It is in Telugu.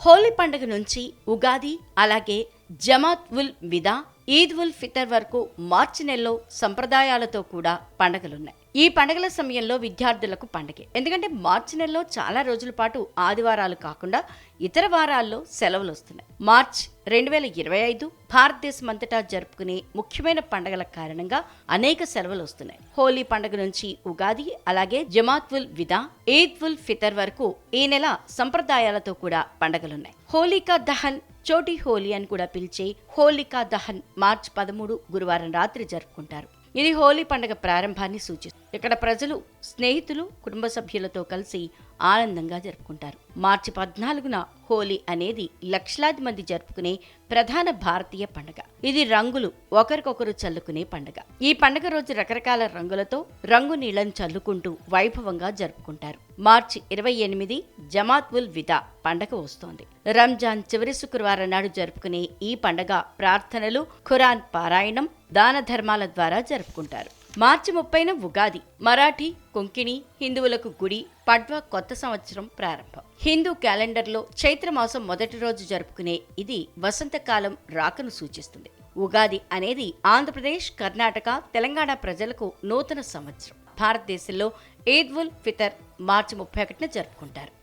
హోలీ పండుగ నుంచి ఉగాది అలాగే జమాత్ ఉల్ విదా ఈద్ ఉల్ ఫితర్ వరకు మార్చి నెలలో సంప్రదాయాలతో కూడా పండగలున్నాయి. ఈ పండగల సమయంలో విద్యార్థులకు పండగే. ఎందుకంటే మార్చి నెలలో చాలా రోజుల పాటు ఆదివారాలు కాకుండా ఇతర వారాల్లో సెలవులు వస్తున్నాయి. మార్చ్ రెండు వేల ఇరవై ఐదు భారతదేశం అంతటా జరుపుకునే ముఖ్యమైన పండగల కారణంగా అనేక సెలవులు వస్తున్నాయి. హోలీ పండుగ నుంచి ఉగాది అలాగే జమాత్ ఉల్ విదా ఈద్ ఉల్ ఫితర్ వరకు ఈ నెల సంప్రదాయాలతో కూడా పండగలున్నాయి. హోలీకా దహన్ చోటీ హోలీ అని కూడా పిలిచే హోలికా దహన్ మార్చ్ పదమూడు గురువారం రాత్రి జరుపుకుంటారు. ఇది హోలీ పండుగ ప్రారంభాన్ని సూచిస్తుంది. ఇక్కడ ప్రజలు స్నేహితులు కుటుంబ సభ్యులతో కలిసి ఆనందంగా జరుపుకుంటారు. మార్చి పద్నాలుగున హోలీ అనేది లక్షలాది మంది జరుపుకునే ప్రధాన భారతీయ పండుగ. ఇది రంగులు ఒకరికొకరు చల్లుకునే పండుగ. ఈ పండుగ రోజు రకరకాల రంగులతో రంగు నీళ్ళను చల్లుకుంటూ వైభవంగా జరుపుకుంటారు. మార్చి ఇరవై ఎనిమిది జమాత్ ఉల్ విదా పండగ వస్తోంది. రంజాన్ చివరి శుక్రవారం నాడు జరుపుకునే ఈ పండగ ప్రార్థనలు ఖురాన్ పారాయణం దాన ధర్మాల ద్వారా జరుపుకుంటారు. మార్చి ముప్పైన ఉగాది మరాఠీ కొంకిణి హిందువులకు గుడి పడ్వా కొత్త సంవత్సరం ప్రారంభం. హిందూ క్యాలెండర్లో చైత్రమాసం మొదటి రోజు జరుపుకునే ఇది వసంతకాలం రాకను సూచిస్తుంది. ఉగాది అనేది ఆంధ్రప్రదేశ్ కర్ణాటక తెలంగాణ ప్రజలకు నూతన సంవత్సరం. భారతదేశంలో ఈద్ ఉల్ ఫితర్ మార్చి ముప్పై ఒకటిన జరుపుకుంటారు.